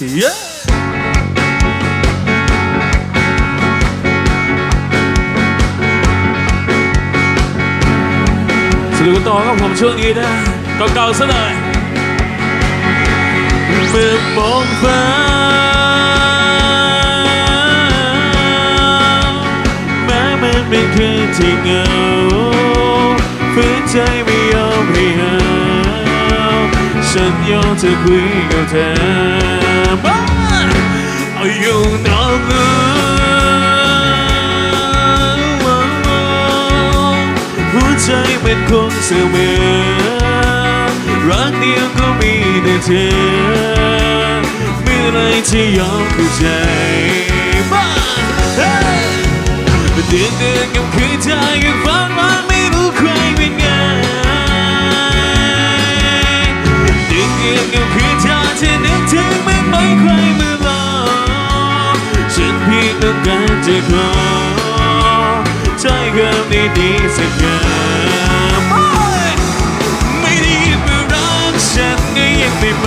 เย้สนุกกันต่อครับผมช่วงนี้นะเก่าๆซะหน่ ฉันยอมจะคุยกับเธอบ้าเอาอยู่นอกเมืองหัวใจมันคงเสมอรักเดียวก็มีแต่เธอเมื่อไรที่ยอมเข้าใจบ้า Hey! เดือนเดือนกับคืนเธอยังฝันว่า ไม่ไหมใครเมื่อรอฉันเพียงต้องการจะขอใช้คำดีๆสักคำไม่ได้ยินเมื่อรักฉันก็ยังไม่ไป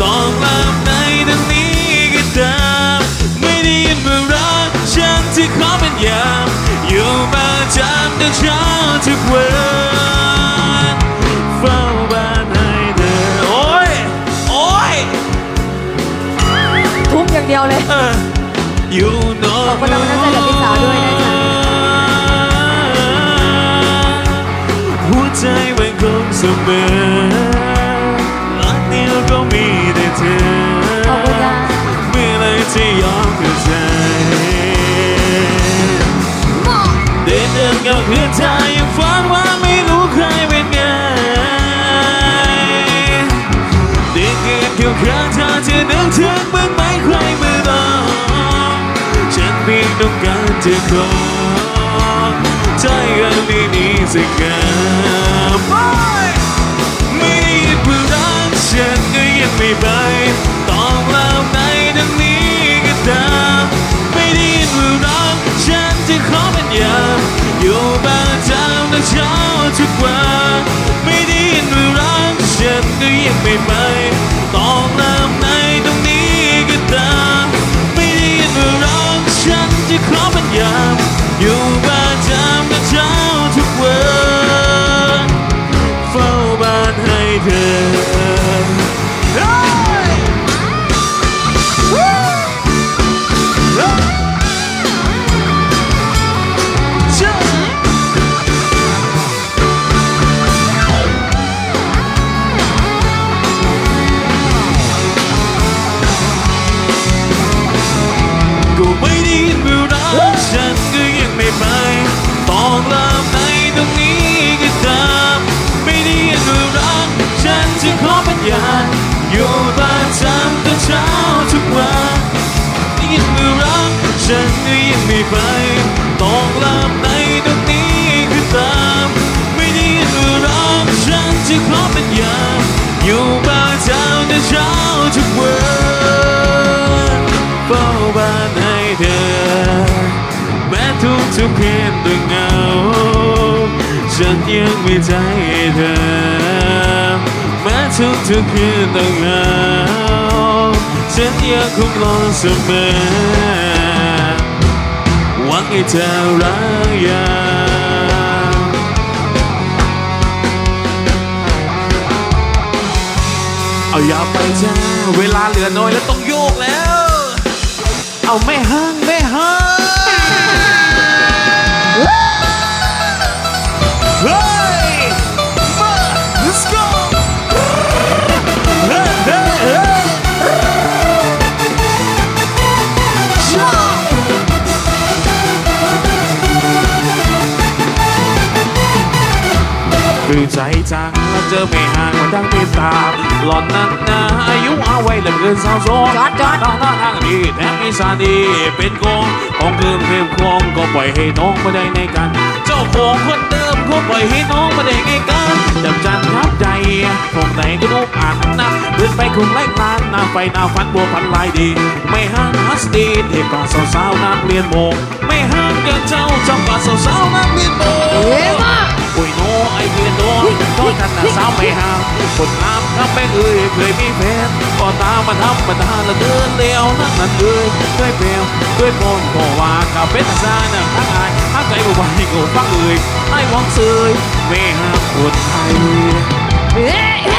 ต้องลาในดังนี้ก็ตามไม่ได้ยินเมื่อรักฉันที่ขอเป็นยามอยู่มาจำแต่เช้าทุกวัน เดียวเลยเอออยู่นอกขอบคุณรางวัลน้ำใจจากพี่สาวด้วยนะจ๊ะหัวใจมันคงเสมอรักเดียวก็มีแต่เธอขอบคุณจ้าเมื่อไรที่ยอมเข้าใจเดินเดินกับเพื่อนเธอยังฝันว่าไม่รู้ใครเป็นไงเด็กเกินเกี่ยวข้างเธอจะ นึกถึงบ้างไหมใครเมื่อรอฉันเพียงต้องการจะขอใจกันดีๆสักคำไม่ได้เพื่อรักฉันก็ยังไม่ไปต้องลา ก็ยังไม่ไปต้องลามในตรงนี้ก็ตามไม่ได้ยินว่ารักฉันจะขอเป็นยานอยู่บ้านจำแต่เช้าทุกวันเฝ้าบ้านให้เธอแม้ทุกทุกๆคืนต้องเหงาฉันยังมีใจให้เธอแม้ทุกทุกๆคืนต้องเหงาฉันยังคงรอเสมอ ให้เธอรักยาเอาอย่าไปจ้าเวลาเหลือน้อยแล้วต้องโยกแล้ว เอาไม่ห้างไม่ห้าง จังแล้วเจอไม่ห่างมันดังเมตตาหล่อนนั้นนะอายุเอาไว้เหลือเกินสาวโซจอดจอดน้องน่าทางดีแถมมีสาดีเป็นกองของเกิมเพิ่มคลองก็ปล่อยให้น้องมาได้ในกัน เจ้าของคนเดิมก็ปล่อยให้น้องมาได้ไงกันจับจันทับใจคงไหนก็รูปอันนะเดินไปคงไล่ลานนะไฟหน้าฟันบัวพันลายดี ไม่ห่างฮัสตีนเด็กกว่าสาวๆนักเรียนโมงไม่ห่างกับเจ้าจำกว่าสาวๆนักเรียนโมง เอ๊ะมาเปุยโนไอเวียนโนก็ทันนะสาวไม่ห่างคนงามทำไม่เอ่ยเคยมีแฟนก็ตามมาทำมาทานละเดินเลี้ยวนั่นนั่นเอ่ยด้วยเปลวด้วยโมนก็ว่ากับเป็นซาน่ะทั้งอายทั้งใจบ่ไหวก็ฟังเอ่ยไอ้หวังเสยไม่ห่างคนไทยสบาย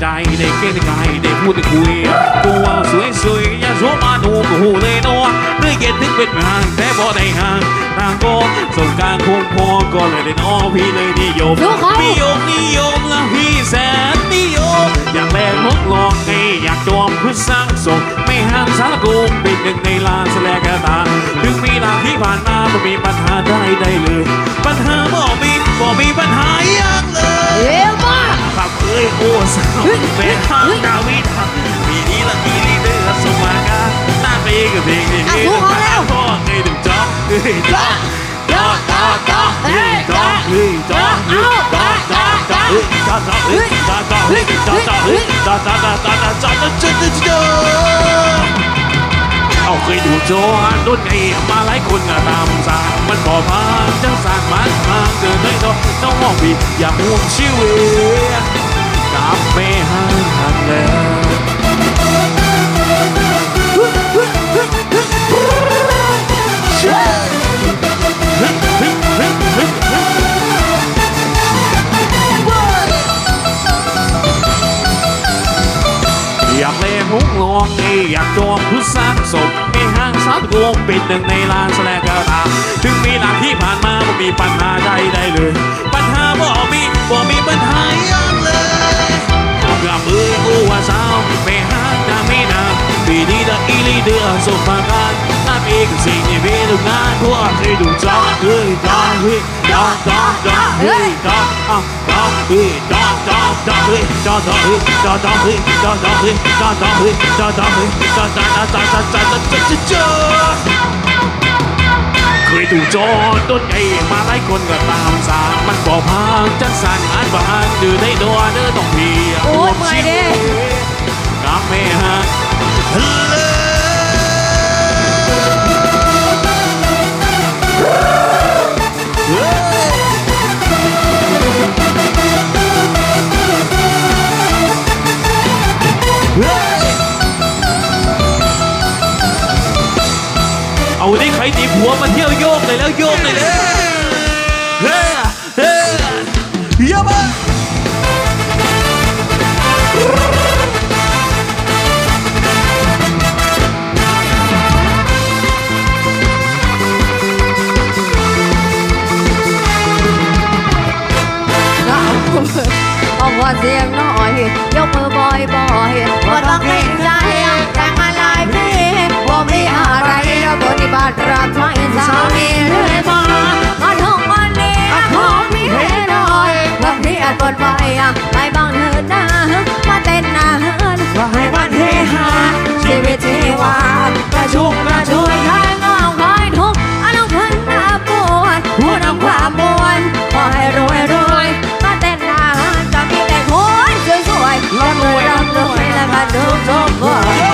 ใจได้เก่งได้ไงได้พูดได้คุยตัวสวยสวยๆอย่าโซมาดูกูหูเลยเนัวด้วยเกียรติถึงเป็นห่างแต่บ่ได้ห่างทางก็สงการคงพอก็เลยได้น้อพี่เลยนิยมนิยมนิยมละพี่แสนนิยมอยากแลกมุกลองไงอยากจอมพื่อสร้างสมไม่ห่างสารกูเป็นหนึ่งในลานแสลงกระตาถึงมีลาที่ผ่านมาไม่มีปัญหาได้ได้เลย ปัญหาบ่มีบ่มีปัญหาอย่างเลย ยโอ้สาวแม่ทางดาวิดปีนี้ละปีนี้เดือสมากาหน้าเพลงกับเพลงนี้พ่อเคยถึงจ๊อกเฮ้ยจ๊อกจ๊อกจ๊อกจ๊อกเฮ้ยจ๊อกเฮ้ยจ๊อกเฮ้ยจ๊อกจ๊อกจ๊อกเฮ้ยจ๊อกจ๊อกเฮ้ยจ๊อกจ๊อกเฮ้ยจ๊อกจ๊อกเฮ้ยจ๊อกจ๊อกจ๊อกจ๊อกจ๊อกจ๊อกจ๊อกจ๊อกเอาเคยดูโจฮันรุ่นไอ้มาหลายคนก็ตามสางมันบ่พางจังสางมันพางเกินเลยเนาะน้องมองพี่อย่าห่วงชีวิต บไม่ห่างแล้วอยากเล่นหุกลองอยอยากจอมพุทธสร้างศพไม่ห่างสักโกงเป็นหนึ่งในลานแสดงกระตาถึงมีหลักที่ผ่านมาไม่มีปัญหาใดได้เลย ปัญหาบ่มีบ่มีปัญหา กับมือกูว่าสาวไม่หาดามีนาปีนี้ดาอีลีเดือสมปาการน้ามีกสิ่งที่มีทุกงานทั่วเคยดูจอเฮ้ยจอเฮ้ยจอจอจอเฮ้ยจออะจอเฮ้ยจอจอจอเฮ้ยจอจอเฮ้ยจอจอเฮ้ยจอจอเฮ้ยจอจอเฮ้ยจอจอเฮ้ยจอจอจอจอจอจอจอจอจอเค ยถูกโจรต้นใหญ่มาหลายคนก็ตามสางมันบอกพางจังสันอันบางดื้อได้ดัวเด้อต้องเพียโอ้ยเมื่อยดิกับแม่ฮัก ดีผัวมาเที่ยวโย พี่อาจปวดไปบ้างเถิดนะมาเต้นนะว่าให้มันเฮฮาชีวิตชีวากระชุ่มกระชวยคลายงองคลายทุกข์อนุพันธ์หน้าปวดพูดนำความมวลขอให้รวยรวยมาเต้นนะจะมีแต่คนสวยๆร่ำรวยร่ำรวยและมาทุกทุกคน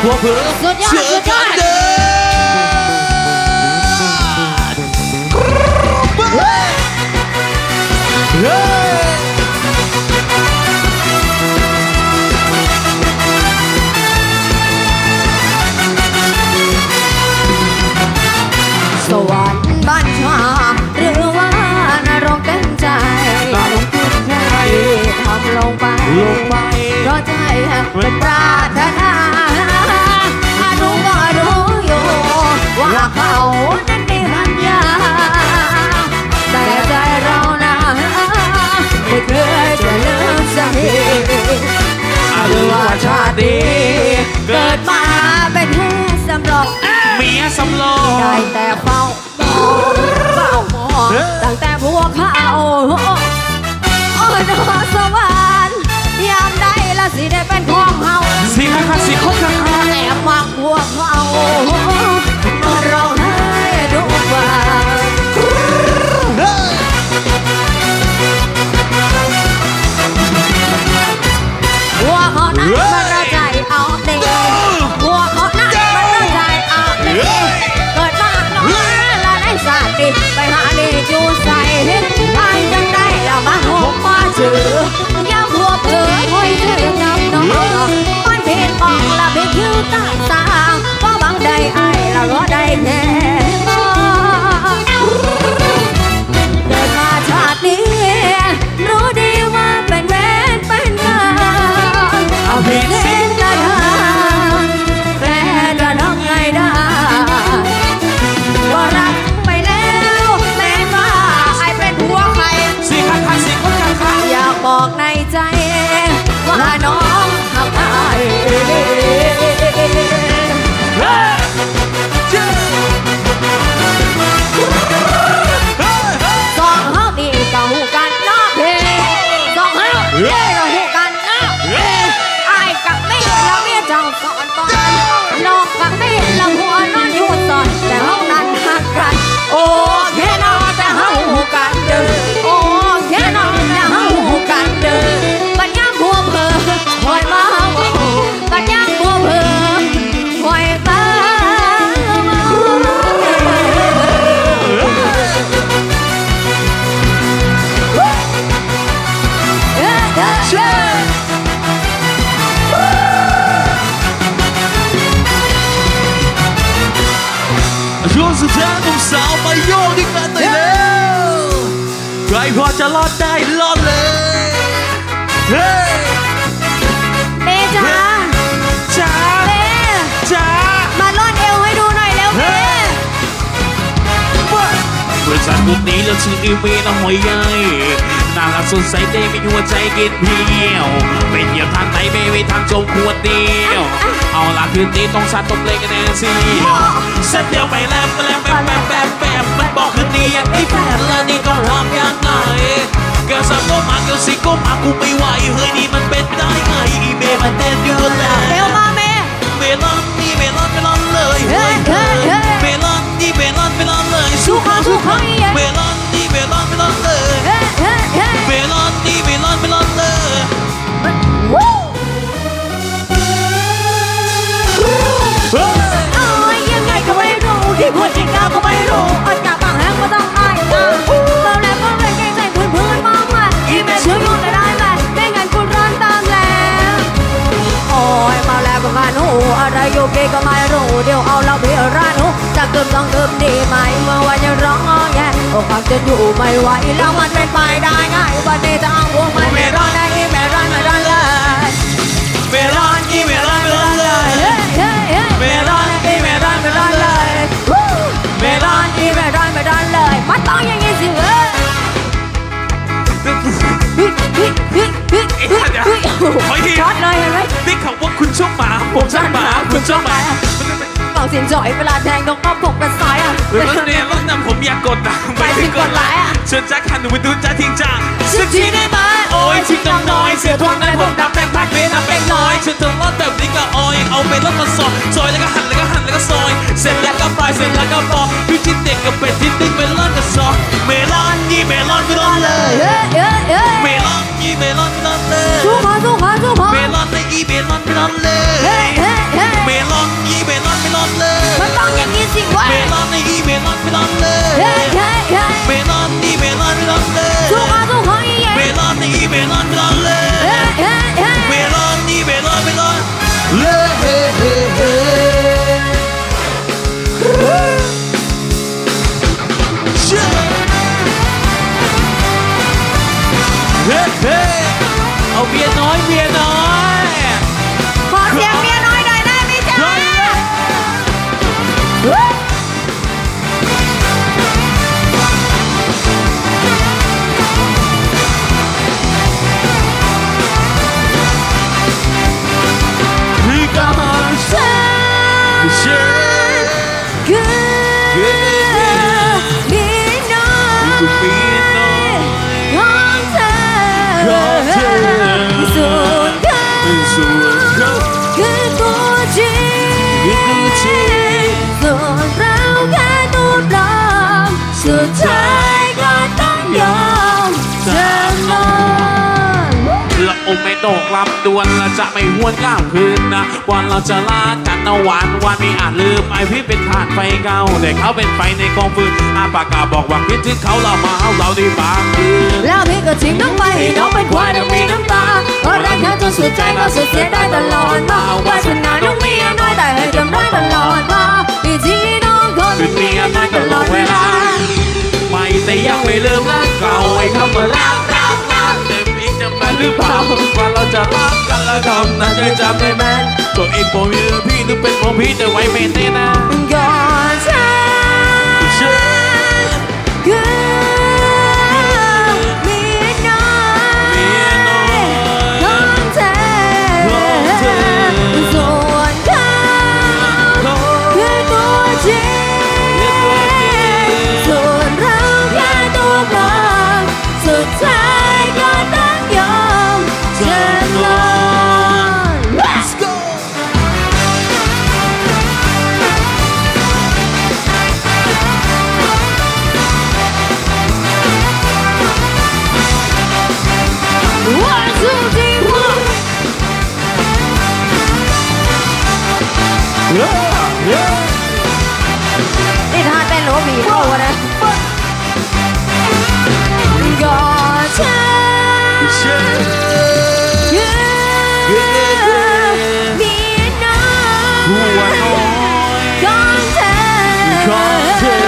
我毁了 เแต่ใจเรานะไม่เคยจะลืมสักทีอาลืว่าชาติดีเกิดมาเป็นแห่สำรองเมียสำรองได้แต่เฝ้าเฝ้ามองตั้งแต่พวกเขาโอ้ยนอสวรรค์ยามใดละสิได้เป็นของเฮาสิค่ะสิคบกันแอบมักพวกเขา ร้องห้ทุกวันว่าเขนั้น จะรอดได้รอดเลย เฮ้เจ๋าจ้าเมจ้ามาลอดเอวให้ดูหน่อยแล้วเมบริษัทพวกนี้เราชื่ออีเมนหอยใหญ่น่ารักสดใสเต้ไม่หัวใจกินเพียวเป็นเหยียบทางไหนไม่ไปทางจมขวดเดียว เอาล่ะคืนนี้ต้องสัตว์ต้เล่นกันแน่สิสัตว์เดียวไปแล้วไปแล้วแบแบบแบบ บอกคืนนี้อยากได้แฟนแล้วนี่ต้องทำยังไงเกิดสักก็มาเกิดสี่ก็มากูไม่ไหวเฮ้ยนี่มันเป็นได้ไงอีเบย์มันเต้นเยอะแล้วเร็วมาเมย์เมลอนนี่เมลอนเมลอนเลยเฮ้ยเฮ้ยเมลอนนี่เมลอนเมลอนเลยสู้เขาสู้เขาเมลอน ดิมต้องเดิมดีไหมเมื่อวานยังร้องงอแงก็ความจะอยู่ไม่ไหวแล้วมันเป็นไปได้ง่ายวันนี้จะเอาพวกมันไม่ร้อนได้ไม่ร้อนไม่ร้อนเลยไม่ร้อนอีไม่ร้อนไม่ร้อนเลยไม่ร้อนอีไม่ร้อนไม่ร้อนเลยไม่ร้อนอีไม่ร้อนไม่ร้อนเลยมันต้องอย่างนี้สิเว้ยช็อตเลยเห็นไหมนี่คำว่าคุณชอบหมาผมชอบหมาคุณชอบหมาเป่าเสียงจ่อยเวลาแทงนกก็โผ ถึงกดไลค์อะเชิญจ้าคันหนูไปดูจ้าทิ้งจ้าสักทีได้ไหมโอ้ยทิ้งน้องน้อย เสียทวงนั้นผมดำแดงพักเวนับแบงน้อยฉันเธอรอดแบบนี้ก็ออยเอาไปรถมาซอยซอยแล้วก็หั่นแล้วก็หั่นแล้วก็ซอย เสร็จแล้วก็ปลายเสร็จแล้วก็ปอกพี่ชิ้นเด็กกับเป็ดที่ติ๊กเมลอนกับซอยเมลอนยี่เมลอนเมลอนเลยเอ้ยเอ้ยเอ้ยเมลอนยี่เมลอนเมลอนเลยสู้ขาสู้ขาสู้ขาเมลอนในอีเมลอนเมลอนเลเฮ้ยยเฮ้ยเฮ้ยเมลอนอีเมลอนเมลอนเลยมันต้องอย่างนี้สิวะเมลอนในอีเมลอนเมลอนเลเฮ้ยยเฮ้ยเฮ้ยเมลอนอีเมลอนเมลอนเลยสู้ขาสู้ขาอีกเมล 开ป็นร้า อมไม่ตกลำดวนละจะไม่หวนข้ามคืนนะวันเราจะลากันนะวันวันไม่อาจลืมไอพี่เป็นทานไฟเก่าแต่เขาเป็นไฟในกองฟืนอาปากกาบอกว่าคิดถึงเขาเรามาเอาเราได้บางคืนแล้วพี่ก็ทิ้งน้องไปให้น้องเป็นควายน้องมีน้ำตาเพราะรักเธอจนสุดใจก็สุดเสียได้ตลอดมาว่าฉันงานน้องเมียน้อยแต่ให้จำได้ตลอดมาอีกทีน้องคนเป็นเมียน้อยตลอดเวลาไม่แต่ยังไม่ลืมรักเก่าไอ้คำว่ารักรักรักแต่ พี่จำได้หรือเปล่าว่าเราจะรักกันและทำนั้นจะจำได้ไหมตัวเองผมมีพี่หรือเป็นผมพี่แต่ไว้ไม่แน่นะ ท่าเต้นหรือว่าบีเข้าะนะก่อเชื่อคือเมีน้อยของเธอของเธอ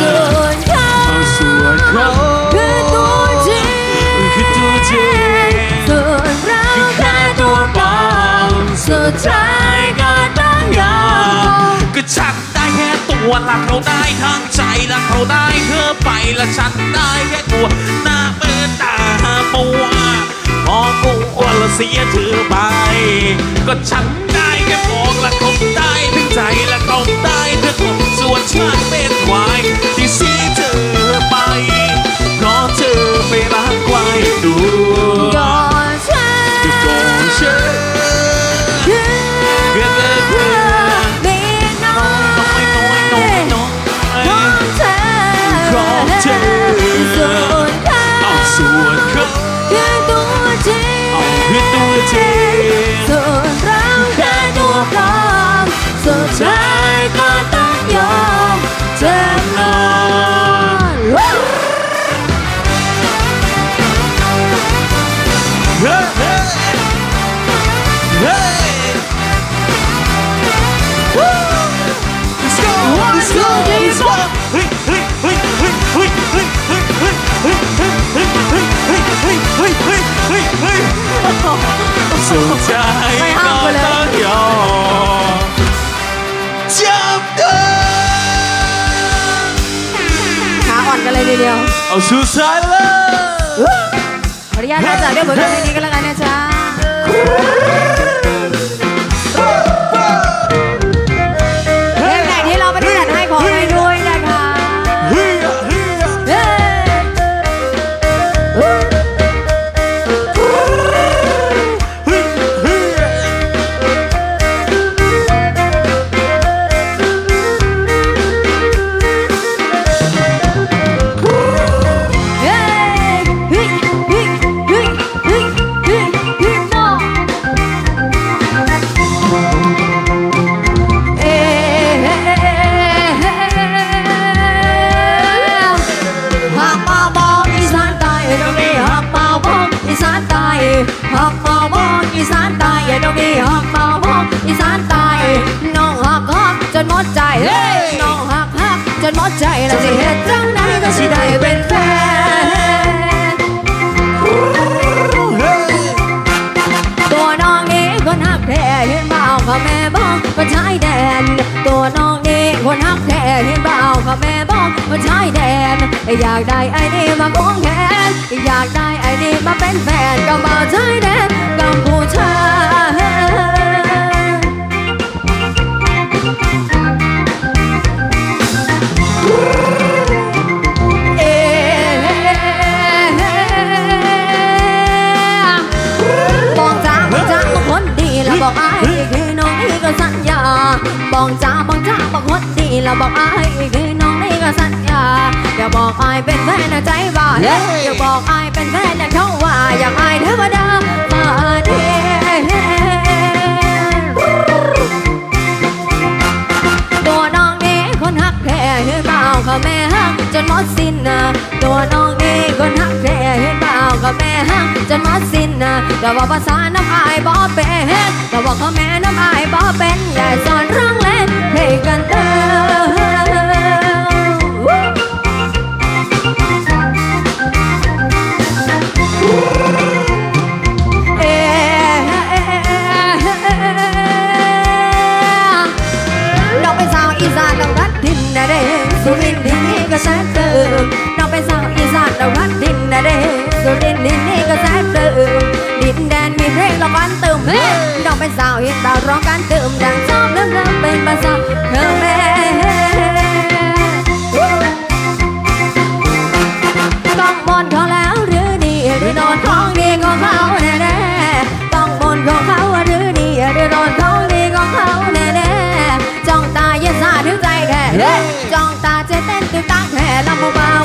ส่วนเขาเอาส่วนเขาคือตัวจริงคือตัวจริงส่วนเราแค่ตัวปลอมสุดท้าย วละเขาได้ทั้งใจละเขาได้เธอไปละฉันได้แค่ตัวหน้าเมื่อตามัวพอกูอ้วนละเสียเธอไป ก็ฉันได้แค่มองละเขาได้ทั้งใจละเขาได้เธอคนส่วนฉันไม่ สู่สายเลยขออนุญาตนะจ๊ะเดี๋ยวผมจะเพลงนี้กันแล้ว เป็นแฟนกับบ่าวชายแดนกัมพูชาเอ๊บองจ้าบองจ้าบางคนดีแล้วบอกอ้ายคือน้องนี่ก็สัญญาบองจ้าบองจ้าบางคนดีแล้วบอกอ้ายคือ อย่าบอกอ้ายเป็นแฟนนะใจบ้าอย่าบอกอ้ายเป็นแฟนนะเขาว่าอยากอ้ายเทวดามาเทตัวน้องนี้คนฮักแท้เห็นเปล่าเขาแม่ฮักจนหมดสิ้นนะตัวน้องนี้คนฮักแท้เห็นเปล่าเขาแม่ฮักจนหมดสิ้นนะก็ว่าภาษาน้ำอายบ่เป็นก็ว่าเขาแม่น้ำอายบ่เป็นอย่าสอนร้ มีเพลงละกันเติมเฮ้น้องเป็นสาวเห็นดาวร้องกันเติมดังชอบเริ่มเริ่มเป็นภาษาเธอแม่ต้องบนเขาแล้วหรือนี่หรือนอนท้องดีของเขาแน่แน่ๆต้องบนของเขาหรือนี่หรือนอนท้องดีของเขาแน่แน่ๆจ้องตาเย็นสาถึงใจแท้เฮ้จ้องตาเจเต้นตึกตักแท้ลำบ่า